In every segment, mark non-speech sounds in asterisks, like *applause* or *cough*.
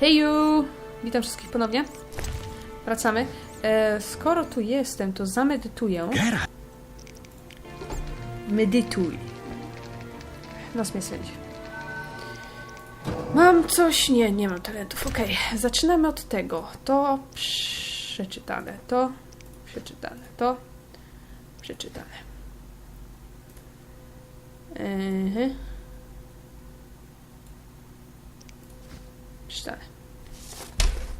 Heju! Witam wszystkich ponownie. Wracamy. E, skoro tu jestem, to zamedytuję. Geralt! Medytuj. Nos mnie sędzi. Mam coś? Nie, nie mam talentów. Okej, zaczynamy od tego. To przeczytane. To przeczytane. To przeczytane.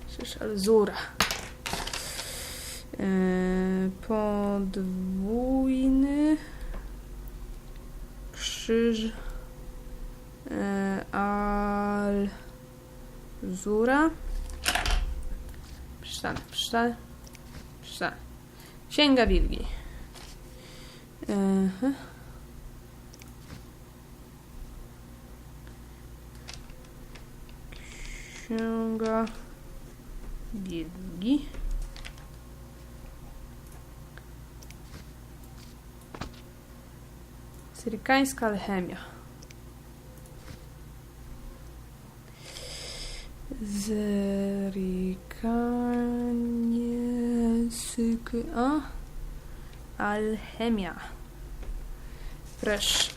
Przecież Alzura. Yy, podwójny krzyż yy, Alzura. Przeczytane, przeczytane, przeczytane. Księga Wilgi. Mhm. Księga Wilgi. Syrykańska alchemia. A? Alchemia. Fresh.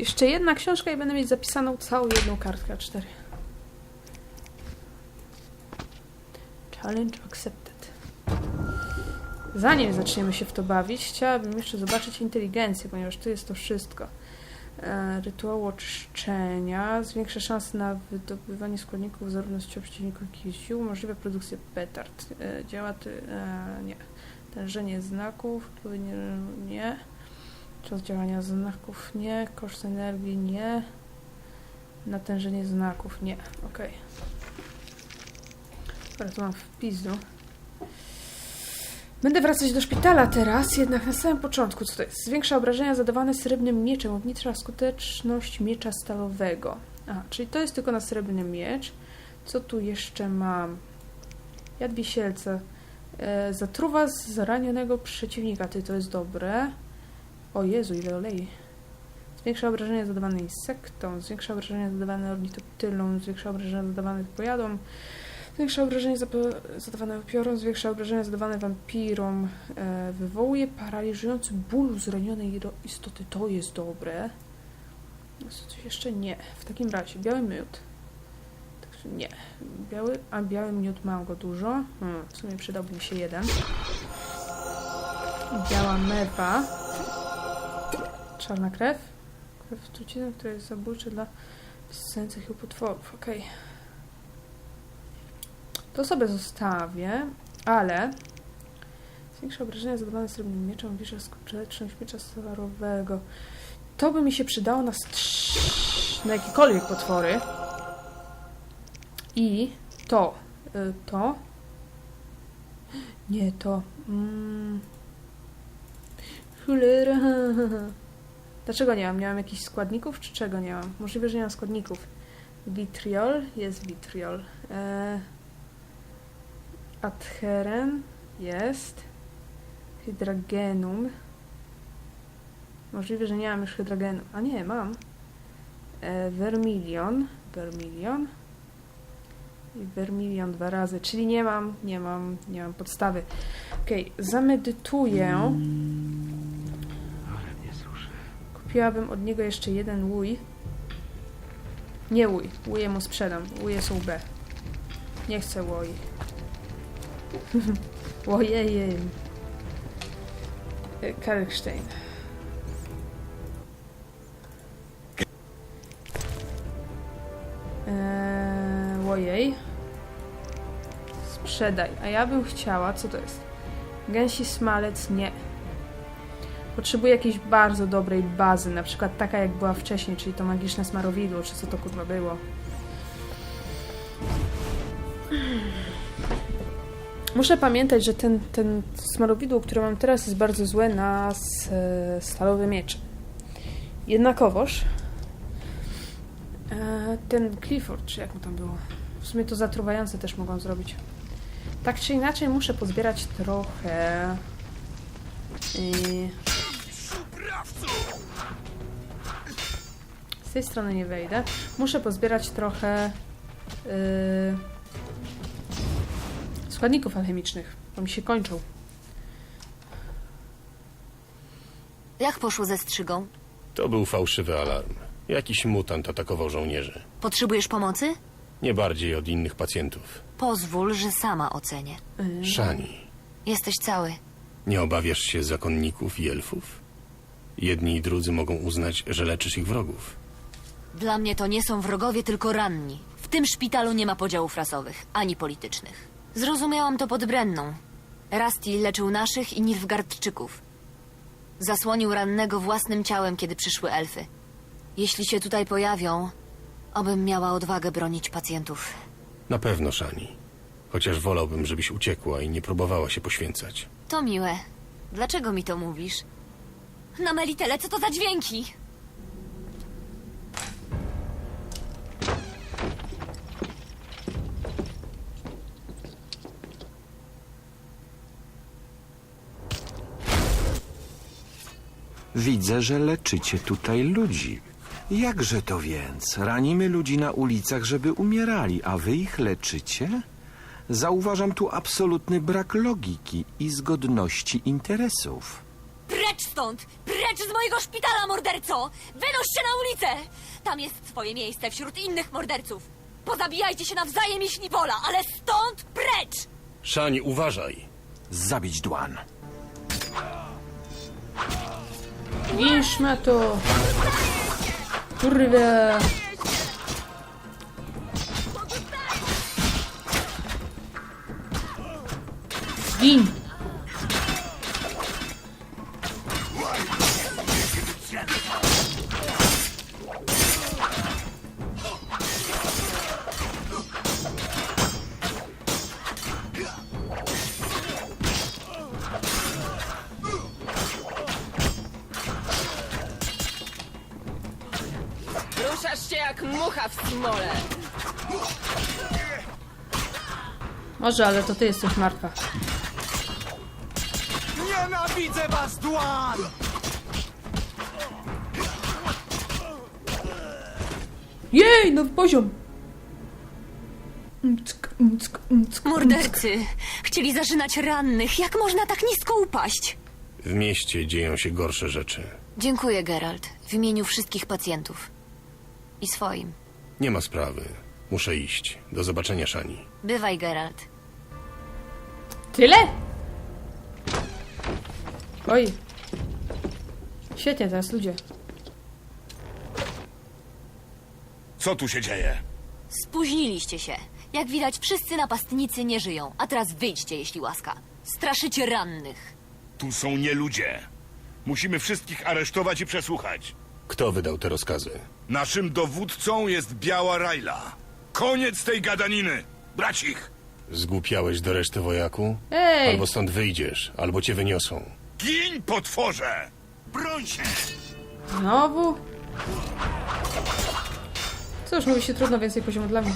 Jeszcze jedna książka i będę mieć zapisaną całą jedną kartkę A4. Challenge accepted. Zanim zaczniemy się w to bawić, chciałabym jeszcze zobaczyć inteligencję, ponieważ tu jest to wszystko. E, rytuał oczyszczenia zwiększa szanse na wydobywanie składników zarówno z ciał przeciwników, jak i sił. Możliwe produkcję petard. E, działa ty, e, nie. Tężenie znaków, nie. Czas działania znaków nie. Koszt energii nie. Natężenie znaków nie. Okej. Dobra, tu mam wpis do. Będę wracać do szpitala teraz, jednak na samym początku, co to jest? Zwiększa obrażenia zadawane srebrnym mieczem, obniża skuteczność miecza stalowego. Aha, czyli to jest tylko na srebrny miecz. Co tu jeszcze mam? Jad wisielca. E, zatruwa zranionego przeciwnika. Ty, to jest dobre. O Jezu, ile olei. Zwiększa obrażenia zadawane insektom, zwiększa obrażenia zadawane ornitoptylom, zwiększa obrażenia zadawane pojadom, Zwiększa obrażenia zadawane upiorom, zwiększa obrażenia zadawane wampirom, e, wywołuje paraliżujący ból zranionej istoty. To jest dobre. Co coś jeszcze nie. W takim razie biały miód. Także nie. Biały, a biały miód mam go dużo. Hmm, w sumie przydałby mi się jeden. Biała mewa. Czarna krew. Krew trucizny, która jest zabójcza dla bezsennych i potworów. Okej. To sobie zostawię, ale zwiększa obrażenia zadawane srebrnym mieczem, bierze skuteczność miecza solarowego. To by mi się przydało na, strz- na jakiekolwiek potwory. I to, y, to. Nie, to. Mm. *laughs* Dlaczego nie mam? Nie mam jakichś składników, czy czego nie mam? Możliwe, że nie mam składników. Vitriol, jest vitriol. E, Adheren jest. Hydragenum. Możliwe, że nie mam już hydragenu. A nie, mam. E, vermilion. Vermilion. I vermilion dwa razy. Czyli nie mam, nie mam, nie mam podstawy. Okej, zamedytuję. Kupiłabym od niego jeszcze jeden łój. Nie łój. Łuję mu sprzedam. Łuję są B. Nie chcę łoi. *laughs* Ojej. Y, Kalkstein. Eee, ojej. Sprzedaj. A ja bym chciała, co to jest? Gęsi smalec? Nie. Potrzebuję jakiejś bardzo dobrej bazy, na przykład taka jak była wcześniej, czyli to magiczne smarowidło, czy co to kurwa było. Muszę pamiętać, że ten, ten smarowidło, które mam teraz, jest bardzo złe na stalowy miecz. Jednakowoż e, ten Clifford, czy jak mu tam było, w sumie to zatruwające też mogą zrobić. Tak czy inaczej muszę pozbierać trochę z tej strony nie wejdę. Muszę pozbierać trochę yy, składników alchemicznych, bo mi się kończą. Jak poszło ze strzygą? To był fałszywy alarm. Jakiś mutant atakował żołnierzy. Potrzebujesz pomocy? Nie bardziej od innych pacjentów. Pozwól, że sama ocenię. Szani, Jesteś cały. nie obawiasz się zakonników i elfów? Jedni i drudzy mogą uznać, że leczysz ich wrogów. Dla mnie to nie są wrogowie, tylko ranni. W tym szpitalu nie ma podziałów rasowych, ani politycznych. Zrozumiałam to pod Brenną. Rasti leczył naszych i Nilfgardczyków. Zasłonił rannego własnym ciałem, kiedy przyszły elfy. Jeśli się tutaj pojawią, obym miała odwagę bronić pacjentów. Na pewno, Szani. Chociaż wolałbym, żebyś uciekła i nie próbowała się poświęcać. To miłe. Dlaczego mi to mówisz? Na Melitele, co to za dźwięki? Widzę, że leczycie tutaj ludzi. Jakże to więc? Ranimy ludzi na ulicach, żeby umierali, a wy ich leczycie? Zauważam tu absolutny brak logiki i zgodności interesów. Precz stąd! Precz z mojego szpitala, morderco! Wynoś się na ulicę! Tam jest twoje miejsce wśród innych morderców. Pozabijajcie się nawzajem, jeśli wola, ale stąd precz! Szani, uważaj! Zabić dłan. Gin to! Kurde! Gin! Może, ale to ty jesteś martwa. Nienawidzę was, Dłan! Jej, nowy poziom! Mck, mck, mck, Mordercy! Chcieli zażynać rannych. Jak można tak nisko upaść? W mieście dzieją się gorsze rzeczy. Dziękuję, Geralt. W imieniu wszystkich pacjentów. I swoim. Nie ma sprawy. Muszę iść. Do zobaczenia, Szani. Bywaj, Geralt. Tyle? Oj. Świetnie teraz, ludzie. Co tu się dzieje? Spóźniliście się. Jak widać, wszyscy napastnicy nie żyją. A teraz wyjdźcie, jeśli łaska. Straszycie rannych. Tu są nie ludzie. Musimy wszystkich aresztować i przesłuchać. Kto wydał te rozkazy? Naszym dowódcą jest Biała Rajla. Koniec tej gadaniny! Brać ich! Zgłupiałeś do reszty wojaku? Ej! Albo stąd wyjdziesz, albo cię wyniosą. Gin, potworze! Broń się! Znowu? Cóż, mówi się trudno, więcej poziomu dla mnie.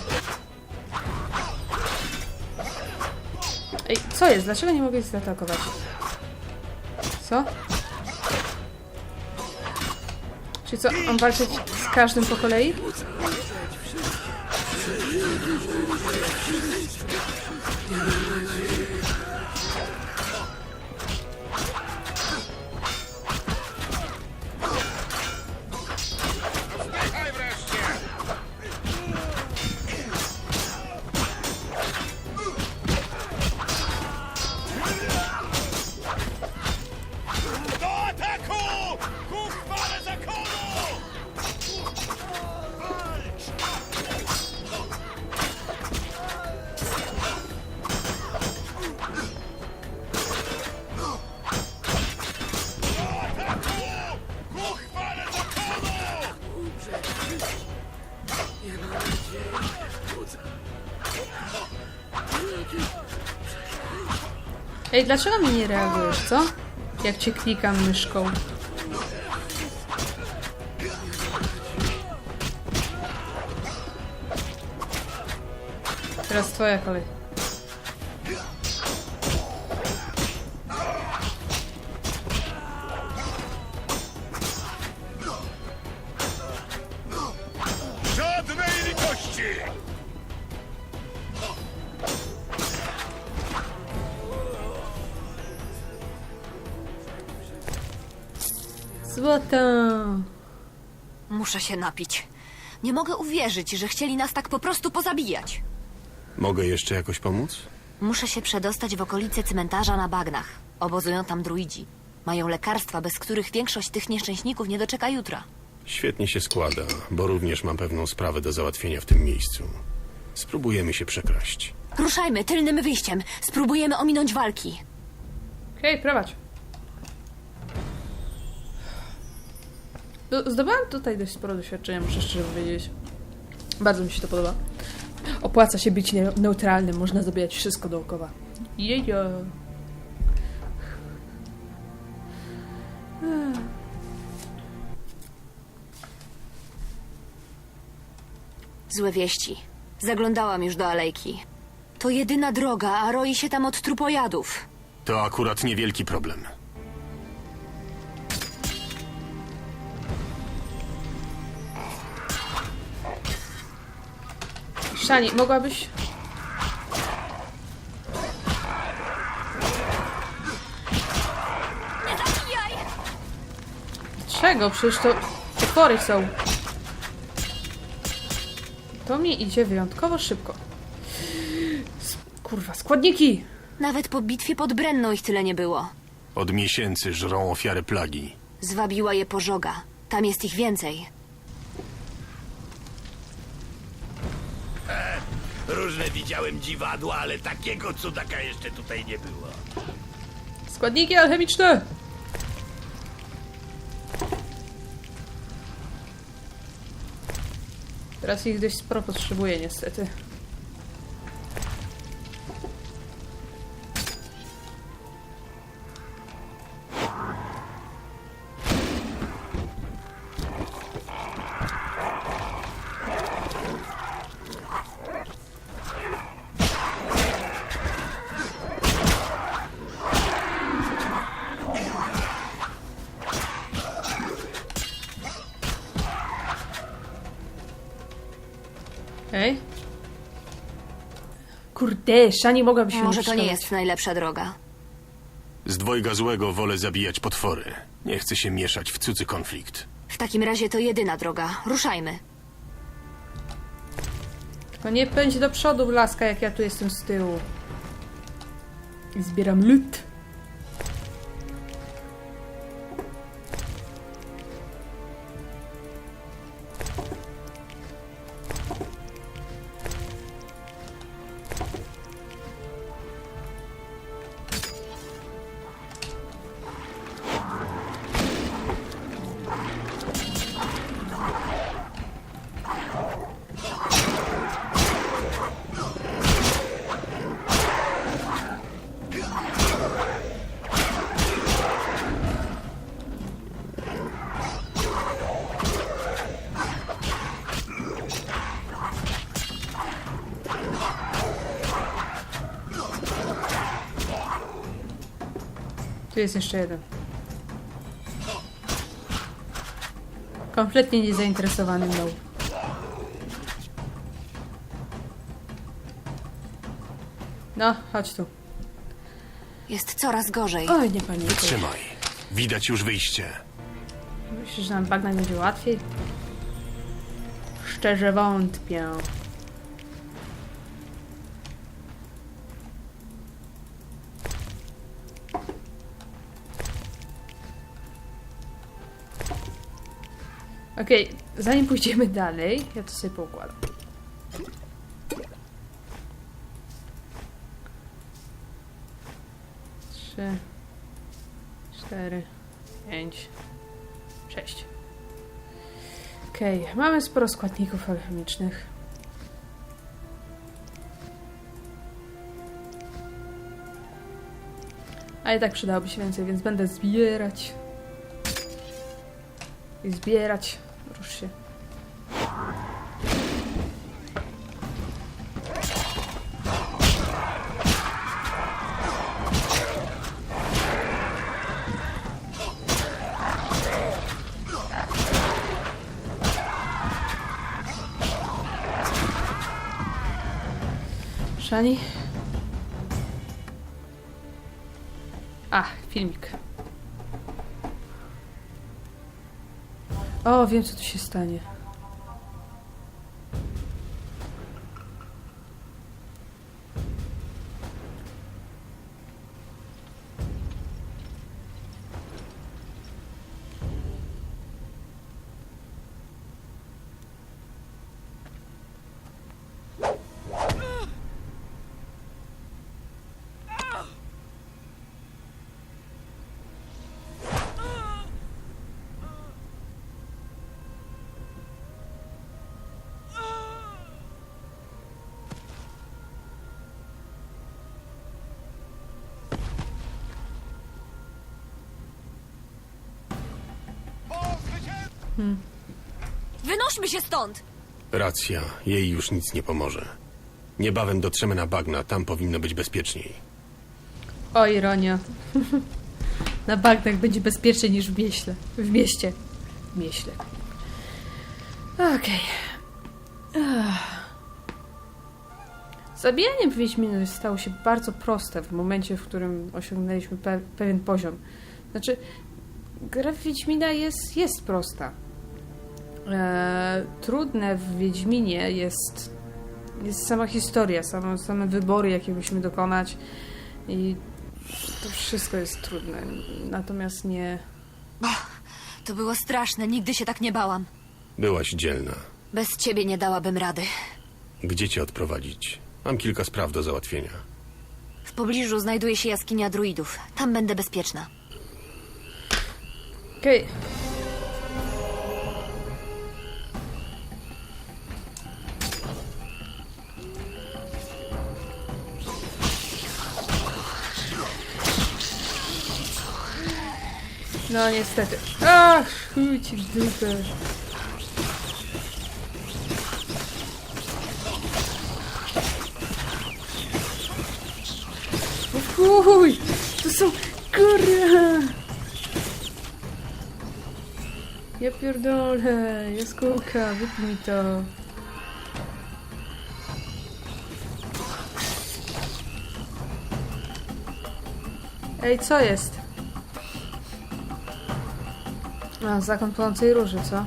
Ej, co jest? Dlaczego nie mogę ich zaatakować? Co? Czyli co, mam walczyć z każdym po kolei? Ej, dlaczego mi nie reagujesz, co? Jak cię klikam myszką. Teraz twoja kolej. Muszę się napić. Nie mogę uwierzyć, że chcieli nas tak po prostu pozabijać. Mogę jeszcze jakoś pomóc? Muszę się przedostać w okolice cmentarza na bagnach. Obozują tam druidzi. Mają lekarstwa, bez których większość tych nieszczęśników nie doczeka jutra. Świetnie się składa, bo również mam pewną sprawę do załatwienia w tym miejscu. Spróbujemy się przekraść. Ruszajmy tylnym wyjściem. Spróbujemy ominąć walki. Okej, prowadź. Do- Zdobyłam tutaj dość sporo doświadczenia, muszę szczerze powiedzieć. Bardzo mi się to podoba. Opłaca się być ne- neutralnym, można zabijać wszystko dookoła. Jejo. Złe wieści. Zaglądałam już do alejki. To jedyna droga, a roi się tam od trupojadów. To akurat niewielki problem. Szani, mogłabyś... Czego? Przecież to potwory są. To mi idzie wyjątkowo szybko. Kurwa, składniki! Nawet po bitwie pod Brenną ich tyle nie było. Od miesięcy żrą ofiary plagi. Zwabiła je pożoga. Tam jest ich więcej. Widziałem dziwadła, ale takiego cudaka jeszcze tutaj nie było. Składniki alchemiczne! Teraz ich dość sporo potrzebuję niestety. Kurde, Szani mogłaby się Może to nie jest najlepsza droga. Z dwojga złego wolę zabijać potwory. Nie chcę się mieszać w cudzy konflikt. W takim razie to jedyna droga. Ruszajmy. To nie pędź do przodu, laska, jak ja tu jestem z tyłu. I zbieram lód. Tu jest jeszcze jeden. Kompletnie niezainteresowany mną. No, chodź tu. Jest coraz gorzej. Oj, nie panikuj. Trzymaj. Widać już wyjście. Myślisz, że nam bagna będzie łatwiej? Szczerze wątpię. Okej, zanim pójdziemy dalej, ja to sobie poukładam. Trzy, cztery, pięć, sześć. Okej, mamy sporo składników alchemicznych. A i tak przydałoby się więcej, więc będę zbierać. I zbierać. Rusz się. Szani? A, filmik. O, wiem co tu się stanie. Wynośmy się stąd! Racja, jej już nic nie pomoże. Niebawem dotrzemy na bagna, tam powinno być bezpieczniej. O, ironia. *laughs* Na bagnach będzie bezpieczniej niż w mieście. W mieście. W mieście. Okej. Ach. Zabijanie Wiedźminów stało się bardzo proste w momencie, w którym osiągnęliśmy pe pewien poziom. Znaczy, gra w Wiedźmina jest, jest prosta. E, trudne w Wiedźminie jest, jest sama historia, same, same wybory, jakie musimy dokonać i to wszystko jest trudne. Natomiast nie... To było straszne, nigdy się tak nie bałam. Byłaś dzielna. Bez ciebie nie dałabym rady. Gdzie cię odprowadzić? Mam kilka spraw do załatwienia. W pobliżu znajduje się jaskinia druidów. Tam będę bezpieczna. Okej. No niestety. Ach, chuj ci w dupę. O! To są... Kurwa! Ja pierdolę, jaskółka, wypnij to. Ej, co jest? A, zakon płonącej róży, co?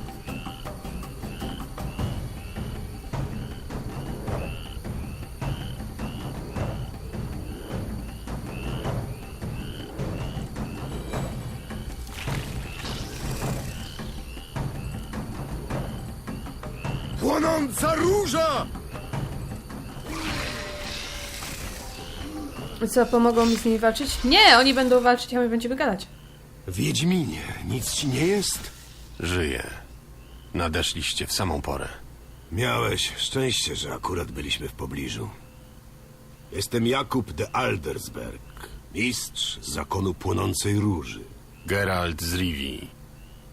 Płonąca róża! I co, pomogą mi z nimi walczyć? Nie, oni będą walczyć, a my będziemy gadać. Wiedźminie, nic ci nie jest? Żyję. Nadeszliście w samą porę. Miałeś szczęście, że akurat byliśmy w pobliżu. Jestem Jakub de Aldersberg, mistrz zakonu płonącej róży. Geralt z Rivii.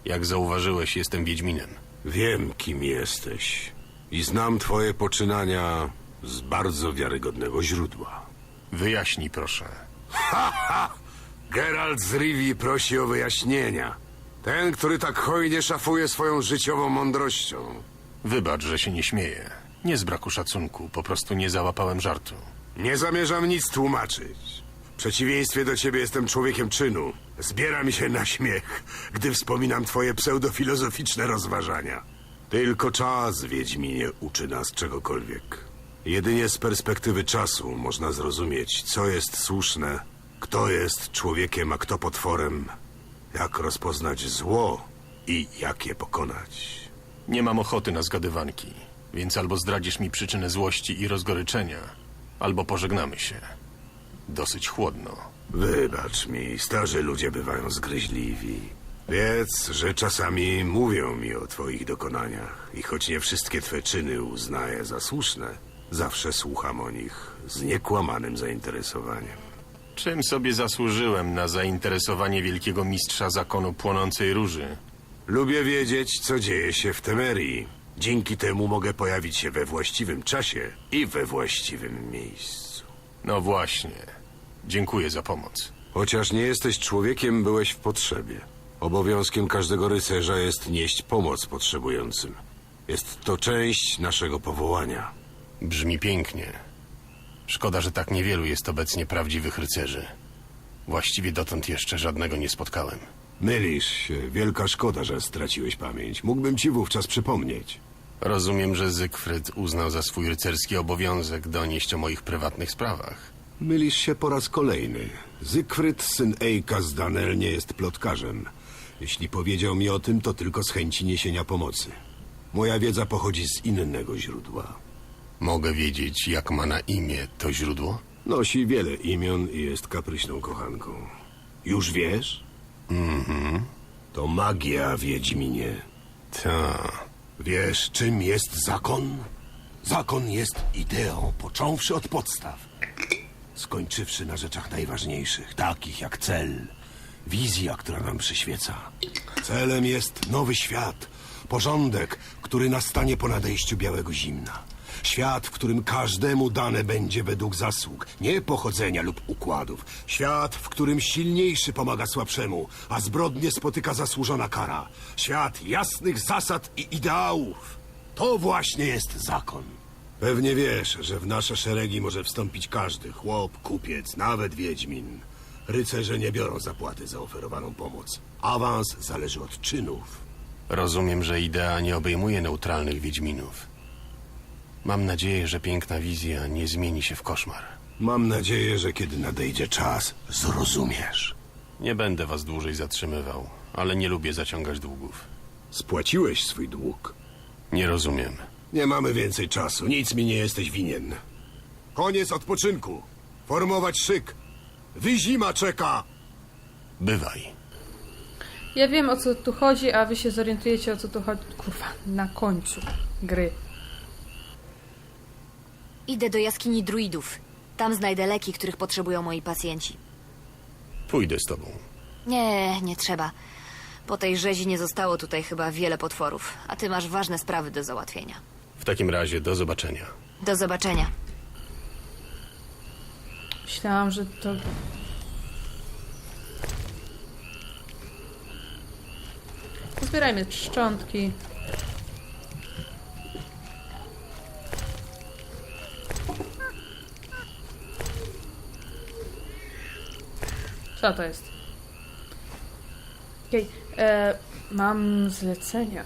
Jak zauważyłeś, jestem Wiedźminem. Wiem, kim jesteś i znam twoje poczynania z bardzo wiarygodnego źródła. Wyjaśnij proszę. Geralt z Rivii prosi o wyjaśnienia. Ten, który tak hojnie szafuje swoją życiową mądrością. Wybacz, że się nie śmieję. Nie z braku szacunku, po prostu nie załapałem żartu. Nie zamierzam nic tłumaczyć. W przeciwieństwie do ciebie jestem człowiekiem czynu. Zbiera mi się na śmiech, gdy wspominam twoje pseudofilozoficzne rozważania. Tylko czas, Wiedźminie, uczy nas czegokolwiek. Jedynie z perspektywy czasu można zrozumieć, co jest słuszne, kto jest człowiekiem, a kto potworem, jak rozpoznać zło i jak je pokonać. Nie mam ochoty na zgadywanki, więc albo zdradzisz mi przyczynę złości i rozgoryczenia, albo pożegnamy się. Dosyć chłodno. Wybacz mi, starzy ludzie bywają zgryźliwi. Wiedz, że czasami mówią mi o twoich dokonaniach i choć nie wszystkie twe czyny uznaję za słuszne, zawsze słucham o nich z niekłamanym zainteresowaniem. Czym sobie zasłużyłem na zainteresowanie wielkiego mistrza zakonu płonącej róży? Lubię wiedzieć, co dzieje się w Temerii. Dzięki temu mogę pojawić się we właściwym czasie i we właściwym miejscu. No właśnie. Dziękuję za pomoc. Chociaż nie jesteś człowiekiem, byłeś w potrzebie. Obowiązkiem każdego rycerza jest nieść pomoc potrzebującym. Jest to część naszego powołania. Brzmi pięknie. Szkoda, że tak niewielu jest obecnie prawdziwych rycerzy. Właściwie dotąd jeszcze żadnego nie spotkałem. Mylisz się. Wielka szkoda, że straciłeś pamięć. Mógłbym ci wówczas przypomnieć. Rozumiem, że Zygfryd uznał za swój rycerski obowiązek donieść o moich prywatnych sprawach. Mylisz się po raz kolejny. Zygfryd, syn Ejka z Danel, nie jest plotkarzem. Jeśli powiedział mi o tym, to tylko z chęci niesienia pomocy. Moja wiedza pochodzi z innego źródła. Mogę wiedzieć, jak ma na imię to źródło? Nosi wiele imion i jest kapryśną kochanką. Już wiesz? Mhm. To magia, Wiedźminie. Ta. Wiesz, czym jest zakon? Zakon jest ideą, począwszy od podstaw. Skończywszy na rzeczach najważniejszych, takich jak cel, wizja, która nam przyświeca. Celem jest nowy świat, porządek, który nastanie po nadejściu białego zimna. Świat, w którym każdemu dane będzie według zasług, nie pochodzenia lub układów. Świat, w którym silniejszy pomaga słabszemu, a zbrodnie spotyka zasłużona kara. Świat jasnych zasad i ideałów. To właśnie jest zakon. Pewnie wiesz, że w nasze szeregi może wstąpić każdy chłop, kupiec, nawet wiedźmin. Rycerze nie biorą zapłaty za oferowaną pomoc. Awans zależy od czynów. Rozumiem, że idea nie obejmuje neutralnych wiedźminów. Mam nadzieję, że piękna wizja nie zmieni się w koszmar. Mam nadzieję, że kiedy nadejdzie czas, zrozumiesz. Nie będę was dłużej zatrzymywał, ale nie lubię zaciągać długów. Spłaciłeś swój dług. Nie rozumiem. Nie mamy więcej czasu, nic mi nie jesteś winien. Koniec odpoczynku. Formować szyk. Wyzima czeka. Bywaj. Ja wiem o co tu chodzi, a wy się zorientujecie o co tu chodzi. Kurwa, na końcu gry. Idę do jaskini druidów. Tam znajdę leki, których potrzebują moi pacjenci. Pójdę z tobą. Nie, nie trzeba. Po tej rzezi nie zostało tutaj chyba wiele potworów, a ty masz ważne sprawy do załatwienia. W takim razie do zobaczenia. Do zobaczenia. Myślałam, że to... Zbierajmy szczątki. Co to jest? Okej, e, mam zlecenia.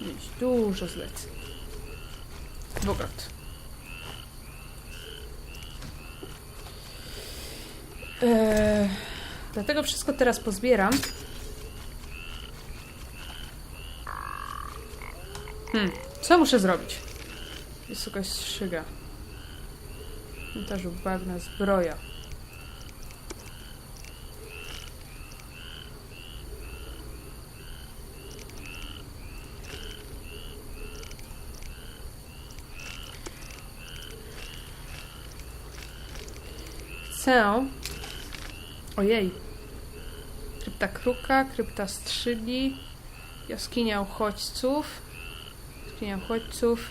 Mieć dużo zleceń. Bogart. Eee, dlatego wszystko teraz pozbieram. Hmm, co muszę zrobić? Jest jakaś szyga. Inwentarzu bagna, zbroja. Chcę Ojej. Krypta Kruka, krypta Strzygi, jaskinia uchodźców, jaskinia uchodźców,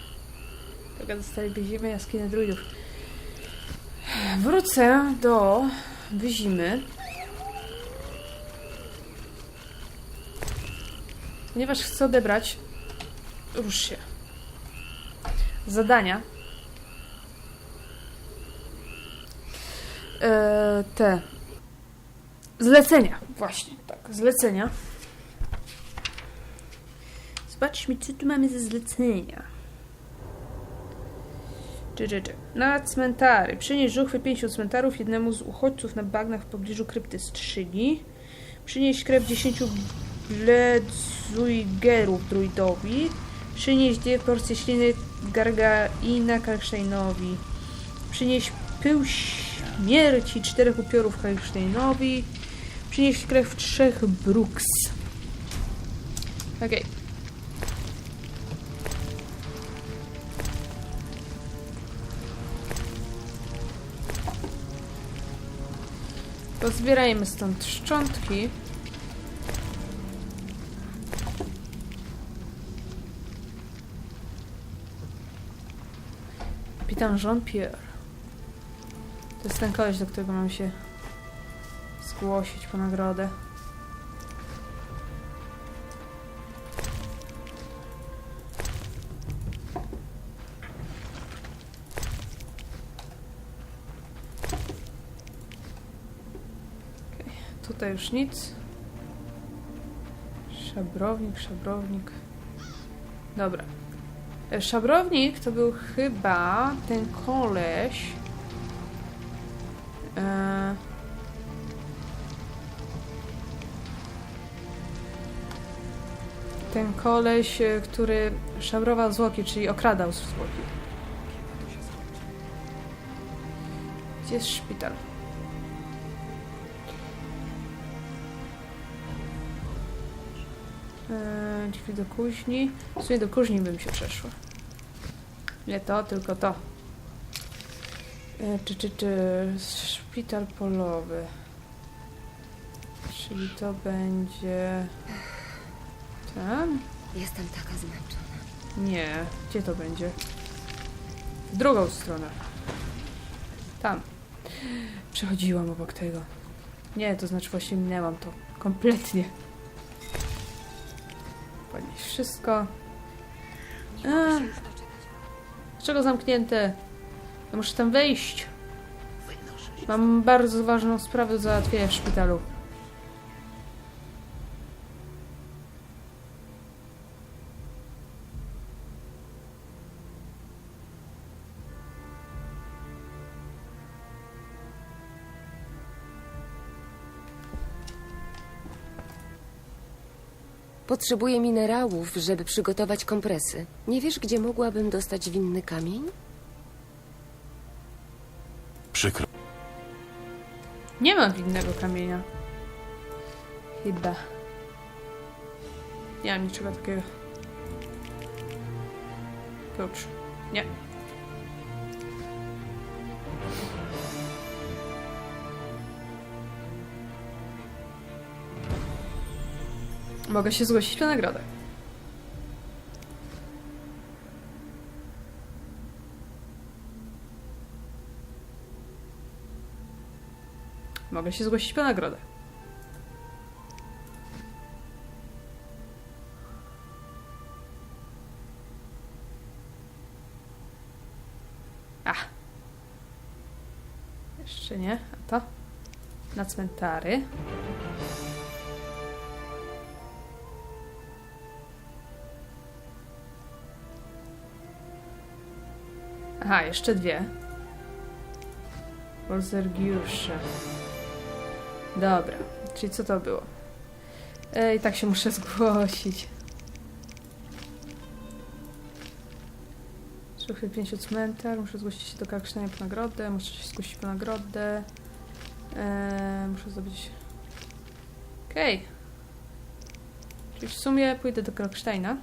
tego dostali Wyzimy, jaskinia druidów. Wrócę do Wyzimy. Ponieważ chcę odebrać rusz się. Zadania. Eee, te Zlecenia, właśnie, tak, zlecenia. Zobaczmy, co tu mamy ze zlecenia. Czy, czy, czy. Na cmentary. Przynieś żuchwy pięciu cmentarów jednemu z uchodźców na bagnach w pobliżu krypty Strzygi. Przynieś krew dziesięciu bledzuigerów druidowi. Przynieś dwie porcje śliny Gargaina Kalsztejnowi. Przynieś pył śmierci czterech upiorów Kalsztejnowi. Przynieść krew trzech Brooks. Okej. Pozbierajmy stąd szczątki. Kapitan Jean-Pierre. To jest ten koleś, do którego mam się zgłosić po nagrodę. Tutaj już nic. Szabrownik, szabrownik. Dobra. E, Szabrownik to był chyba ten koleś. E... Ten koleś, e, który szabrował zwłoki, czyli okradał zwłoki. Gdzie jest szpital? Eee, drzwi do kuźni. W sumie do kuźni bym się przeszła. Nie to, tylko to. E, czy, czy, czy szpital polowy. Czyli to będzie... Ten? Jestem taka zmęczona. Nie. Gdzie to będzie? W drugą stronę. Tam. Przechodziłam obok tego. Nie, to znaczy właśnie minęłam to. Kompletnie. Podnieść wszystko. A. Dlaczego zamknięte? Ja muszę tam wejść. Mam bardzo ważną sprawę do załatwienia w szpitalu. Potrzebuję minerałów, żeby przygotować kompresy. Nie wiesz, gdzie mogłabym dostać winny kamień? Nie mam winnego kamienia. Chyba. Nie mam niczego takiego. Klucz. Nie. Mogę się zgłosić na nagrodę. Mogę się zgłosić po nagrodę. A. Jeszcze nie. A to? Na cmentary. Aha, jeszcze dwie. Bolzergiusze. Dobra, czyli co to było? Ej, tak się muszę *laughs* zgłosić. Słuchy pięciu cmentarz, muszę zgłosić się do Karksztania po nagrodę, muszę się zgłosić po nagrodę. Eee, muszę zrobić... Okej. Czyli w sumie pójdę do Kroksteina.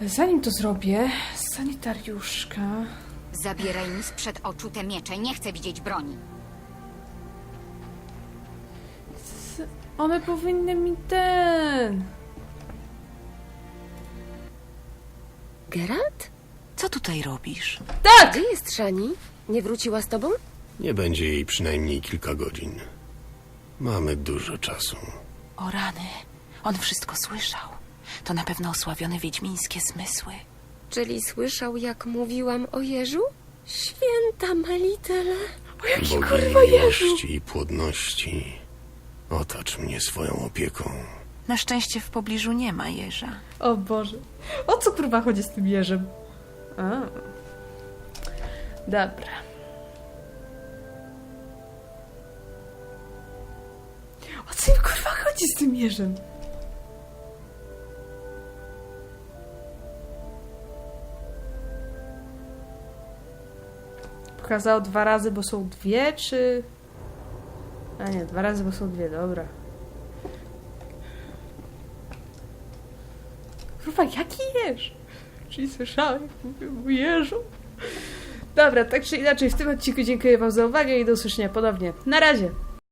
Zanim to zrobię, sanitariuszka... Zabieraj mi sprzed oczu te miecze. Nie chcę widzieć broni. One powinny mi ten... Geralt? Co tutaj robisz? Tak! Gdzie jest Szani? Nie wróciła z tobą? Nie będzie jej przynajmniej kilka godzin. Mamy dużo czasu. O rany, on wszystko słyszał. To na pewno osławione wiedźmińskie zmysły. Czyli słyszał, jak mówiłam o Jeżu? Święta Melitele. Bogini miłości i płodności. Otacz mnie swoją opieką. Na szczęście w pobliżu nie ma jeża. O Boże. O co kurwa chodzi z tym jeżem? A. Dobra. O co im kurwa chodzi z tym jeżem? Pokazało dwa razy, bo są dwie, czy... A nie, dwa razy, bo są dwie, dobra. Kurwa, jaki jeż? Czyli słyszałem, mówię jeżu. Dobra, tak czy inaczej, w tym odcinku dziękuję wam za uwagę i do usłyszenia ponownie. Na razie!